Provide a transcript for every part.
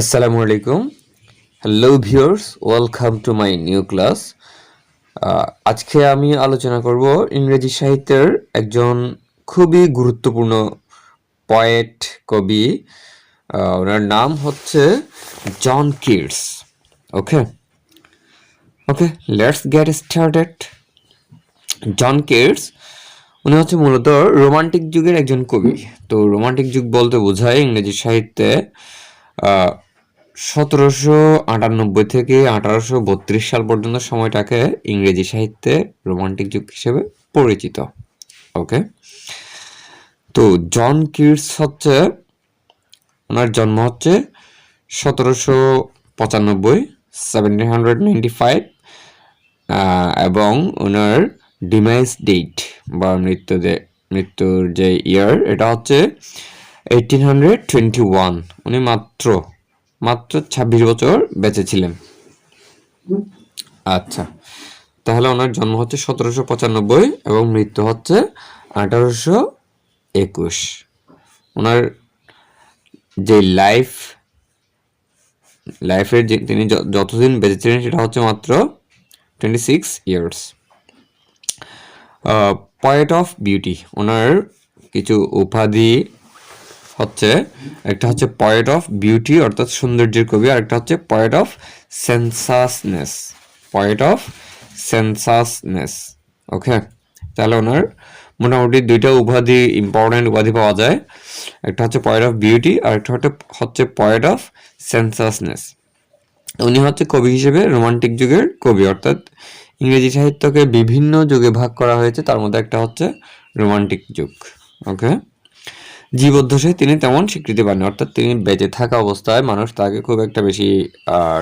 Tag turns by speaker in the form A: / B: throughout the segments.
A: আসসালামু আলাইকুম। Hello viewers welcome to my new class আজকে আমি আলোচনা করব ইংরেজি সাহিত্যের একজন খুবই গুরুত্বপূর্ণ পয়েট কবি। ওনার নাম হচ্ছে John Keats okay okay let's get started John Keats উনি হচ্ছে মূলত রোমান্টিক যুগের একজন কবি। তো রোমান্টিক যুগ বলতে বোঝায় ইংরেজি সাহিত্যে সতেরোশো আটানব্বই থেকে আঠারোশো বত্রিশ সাল পর্যন্ত সময়টাকে ইংরেজি সাহিত্যে রোমান্টিক যুগ হিসেবে পরিচিত। ওকে তো জন কিটস হচ্ছে, ওনার জন্ম হচ্ছে সতেরোশো পঁচানব্বই সেভেন্টিন হান্ড্রেড নাইনটি ফাইভ এবং ওনার ডিমাইস ডেট বা মৃত্যু মৃত্যুর যে ইয়ার এটা হচ্ছে এইটিন হান্ড্রেড টোয়েন্টি ওয়ান উনি মাত্র মাত্র ছাব্বিশ বছর বেঁচে ছিলেন আচ্ছা তাহলে ওনার জন্ম হচ্ছে সতেরোশো পঁচানব্বই এবং মৃত্যু হচ্ছে আঠারোশো একুশ। ওনার যে লাইফ, লাইফের যে তিনি যতদিন বেঁচে ছিলেন সেটা হচ্ছে মাত্র twenty six years poet of beauty ওনার কিছু উপাধি হচ্ছে, একটা হচ্ছে পয়েট অফ বিউটি অর্থাৎ সৌন্দর্যের কবি, আর একটা হচ্ছে poet of sensuousness poet of sensuousness okay তাহলে ওনার মোটামুটি দুইটা উপাধি ইম্পর্টেন্ট উপাধি পাওয়া যায়। একটা হচ্ছে পয়েট অফ বিউটি আর একটা হচ্ছে হচ্ছে পয়েট অফ সেন্সাসনেস উনি হচ্ছে কবি হিসেবে রোমান্টিক যুগের কবি, অর্থাৎ ইংরেজি সাহিত্যকে বিভিন্ন যুগে ভাগ করা হয়েছে, তার মধ্যে একটা হচ্ছে রোমান্টিক যুগ ওকে জীবদ্দশায় তিনি তেমন স্বীকৃতি পাননি। অর্থাৎ তিনি বেঁচে থাকা অবস্থায় মানুষ তাকে খুব একটা বেশি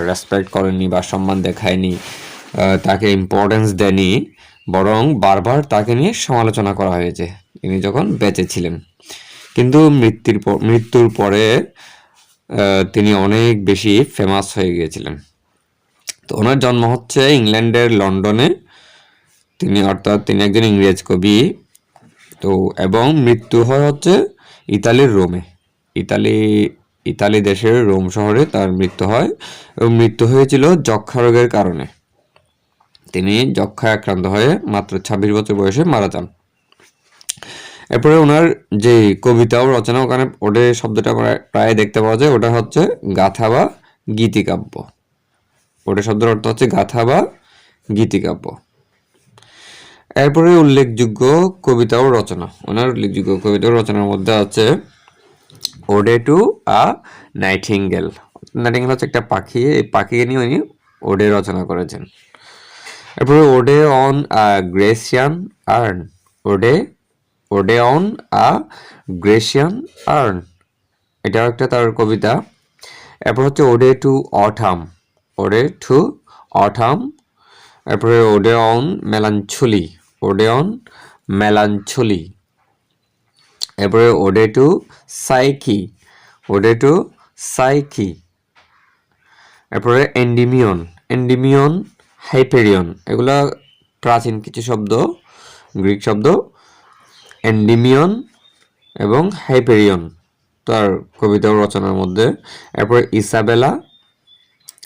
A: রেসপেক্ট করেনি বা সম্মান দেখায়নি তাকে ইম্পর্টেন্স দেয়নি। বরং বারবার তাকে নিয়ে সমালোচনা করা হয়েছে। তিনি যখন বেঁচে ছিলেন। কিন্তু মৃত্যুর মৃত্যুর পরে তিনি অনেক বেশি ফেমাস হয়ে গিয়েছিলেন। তো ওনার জন্ম হচ্ছে ইংল্যান্ডের লন্ডনে। তিনি অর্থাৎ তিনি একজন ইংরেজ কবি। তো এবং মৃত্যু হয় হচ্ছে ইতালির রোমে। ইতালি ইতালি দেশের রোম শহরে তার মৃত্যু হয় এবং মৃত্যু হয়েছিল যক্ষা রোগের কারণে। তিনি যক্ষায় আক্রান্ত হয়ে মাত্র ছাব্বিশ বছর বয়সে মারা যান। এরপরে ওনার যে কবিতা ও রচনা, ওখানে ওটে শব্দটা প্রায় প্রায় দেখতে পাওয়া যায়। ওটা হচ্ছে গাথা বা গীতিকাব্য। ওটা শব্দের অর্থ হচ্ছে গাথা বা গীতিকাব্য। এরপরে উল্লেখযোগ্য কবিতা ও রচনা। ওনার উল্লেখযোগ্য কবিতা ও রচনার মধ্যে আছে, ode to a nightingale. Nightingale হচ্ছে একটা পাখি, এই পাখিকে নিয়ে উনি ওডে রচনা করেছেন। এরপরে ode on a Grecian urn. Ode ode on a Grecian urn. এটাও একটা তার কবিতা। এরপর হচ্ছে ওডে টু অঠাম। Ode to autumn. এরপরে ode on melancholy ode on melancholy এরপরে ode to Psyche ode to Psyche এরপরে এন্ডিমিয়ন এন্ডিমিয়ন হাইপেরিয়ন এগুলা প্রাচীন কিছু শব্দ গ্রিক শব্দ এন্ডিমিয়ন এবং হাইপেরিয়ন তার কবিতা রচনার মধ্যে এরপরে ইসাবেলা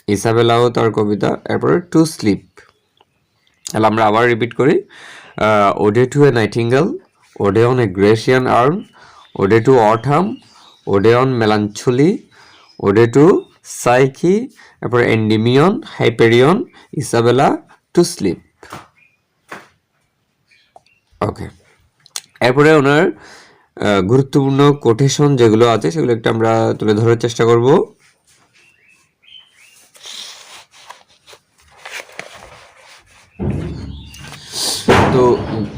A: ইসাবেলাও তার কবিতা এরপরে টু স্লিপ তাহলে আমরা আবার রিপিট করি ode to a nightingale, ode on a Grecian urn, ode to autumn, ode on melancholy ode to Psyche, এরপর Endymion, Hyperion, Isabella, to sleep. Okay. এরপরে ওনার গুরুত্বপূর্ণ কোটেশন যেগুলো আছে সেগুলো একটু আমরা তুলে ধরার চেষ্টা করব তো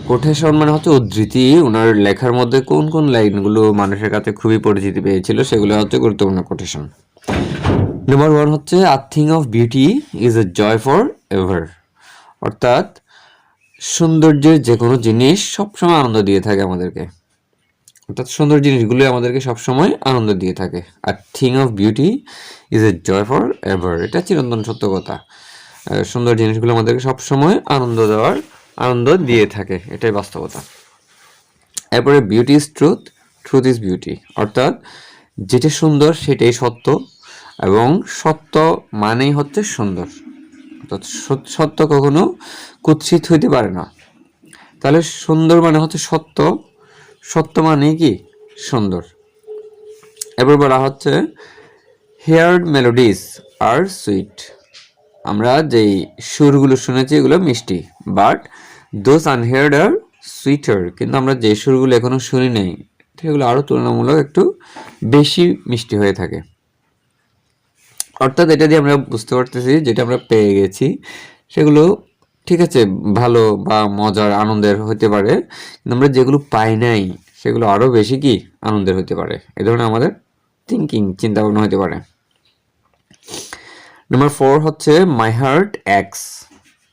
A: কোটেশন মানে হচ্ছে উদ্ধৃতি। ওনার লেখার মধ্যে কোন কোন লাইনগুলো মানুষের কাছে খুবই পরিচিতি পেয়েছিল, সেগুলো হচ্ছে গুরুত্বপূর্ণ কোটেশন নাম্বার ওয়ান হচ্ছে a thing of beauty is a joy for ever অর্থাৎ, সৌন্দর্যের যে কোনো জিনিস সবসময় আনন্দ দিয়ে থাকে আমাদেরকে। অর্থাৎ সুন্দর জিনিসগুলো আমাদেরকে সবসময় আনন্দ দিয়ে থাকে। আর thing of beauty is a joy for ever এটা চিরন্তন সত্য কথা। সুন্দর জিনিসগুলো আমাদেরকে সবসময় আনন্দ দেওয়ার আনন্দ দিয়ে থাকে, এটাই বাস্তবতা। এরপরে beauty is truth truth is beauty অর্থাৎ যেটা সুন্দর সেটাই সত্য এবং সত্য মানেই হচ্ছে সুন্দর। অর্থাৎ সত- সত্য কখনো কুৎসিত হইতে পারে না। তাহলে সুন্দর মানে হচ্ছে সত্য। সত্য মানে কি? সুন্দর। এবার বলা হচ্ছে হেয়ার্ড মেলোডিস আর সুইট আমরা যেই সুরগুলো শুনেছি এগুলো মিষ্টি but those unheard are sweeter কিন্তু আমরা যে সুরগুলো এখনও শুনি নাই, সেগুলো আরও তুলনামূলক একটু বেশি মিষ্টি হয়ে থাকে। অর্থাৎ এটা দিয়ে আমরা বুঝতে পারতেছি যেটা আমরা পেয়ে গেছি, সেগুলো ঠিক আছে, ভালো বা মজার আনন্দের হতে পারে, কিন্তু আমরা যেগুলো পাই নাই, সেগুলো আরও বেশি কি আনন্দের হতে পারে। এ ধরনের আমাদের থিঙ্কিং চিন্তা ভাবনা হতে পারে। নাম্বার ফোর হচ্ছে my heart aches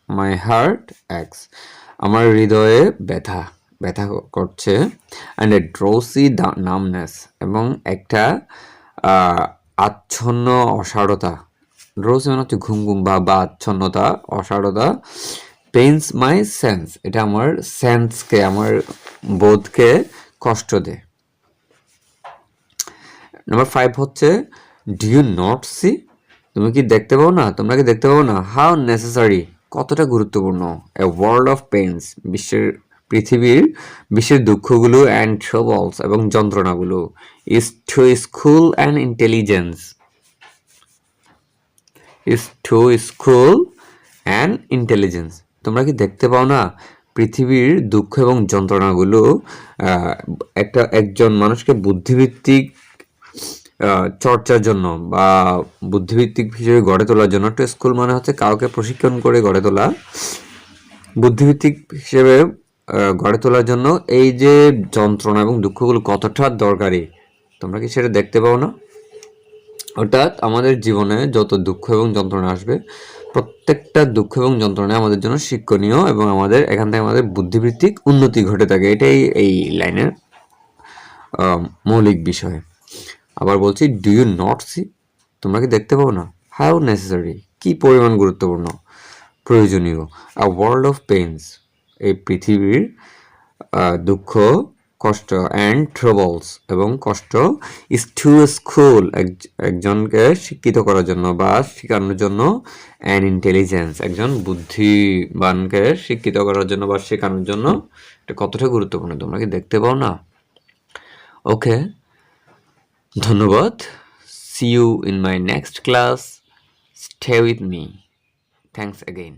A: my heart aches আমার হৃদয়ে ব্যথা ব্যথা করছে অ্যান্ড এ ড্রোসি নামনেস এবং একটা আচ্ছন্ন অসারতা। ড্রোসি মানে হচ্ছে ঘুম ঘুম বা আচ্ছন্নতা, অসারতা। পেন্স মাই সেন্স এটা আমার সেন্সকে আমার বোধকে কষ্ট দেয়। নাম্বার ফাইভ হচ্ছে ডু ইউ নট সি তুমি কি দেখতে পাও না? তোমরা কি দেখতে পাও না? হাউ নেসেসারি কতটা গুরুত্বপূর্ণ? এ ওয়ার্ল্ড অফ পেইনস বিশ্বের, পৃথিবীর বিশ্বের দুঃখগুলো অ্যান্ড ট্রাবলস এবং যন্ত্রণাগুলো is to school and intelligence is to school and intelligence তোমরা কি দেখতে পাও না? পৃথিবীর দুঃখ এবং যন্ত্রণাগুলো একটা, একজন মানুষকে বুদ্ধিভিত্তিক চর্চার জন্য বা বুদ্ধিভিত্তিক হিসেবে গড়ে তোলার জন্য একটা স্কুল মানে হচ্ছে কাউকে প্রশিক্ষণ করে গড়ে তোলা। বুদ্ধিভিত্তিক হিসেবে গড়ে তোলার জন্য এই যে যন্ত্রণা এবং দুঃখগুলো কতটা দরকারি, তোমরা কি সেটা দেখতে পাও না? অর্থাৎ আমাদের জীবনে যত দুঃখ এবং যন্ত্রণা আসবে, প্রত্যেকটা দুঃখ এবং যন্ত্রণা আমাদের জন্য শিক্ষণীয় এবং আমাদের, এখান থেকে আমাদের বুদ্ধিভিত্তিক উন্নতি ঘটে থাকে। এটাই এই লাইনের মৌলিক বিষয়। আবার বলছি ডু ইউ নট সি তোমরা কি দেখতে পাও না? হাউ নেসেসারি কি পরিমাণ গুরুত্বপূর্ণ? প্রয়োজনীয়। আ ওয়ার্ল্ড অফ পেইনস এই পৃথিবীর দুঃখ, কষ্ট অ্যান্ড ট্রাবলস এবং কষ্ট ইজ টু স্কুল একজনকে শিক্ষিত করার জন্য বা শেখানোর জন্য অ্যান্ড ইন্টেলিজেন্স একজন বুদ্ধিবানকে শিক্ষিত করার জন্য বা শেখানোর জন্য এটা কতটা গুরুত্বপূর্ণ, তোমরা কি দেখতে পাও না? ওকে ধন্যবাদ। See you in my next class stay with me thanks again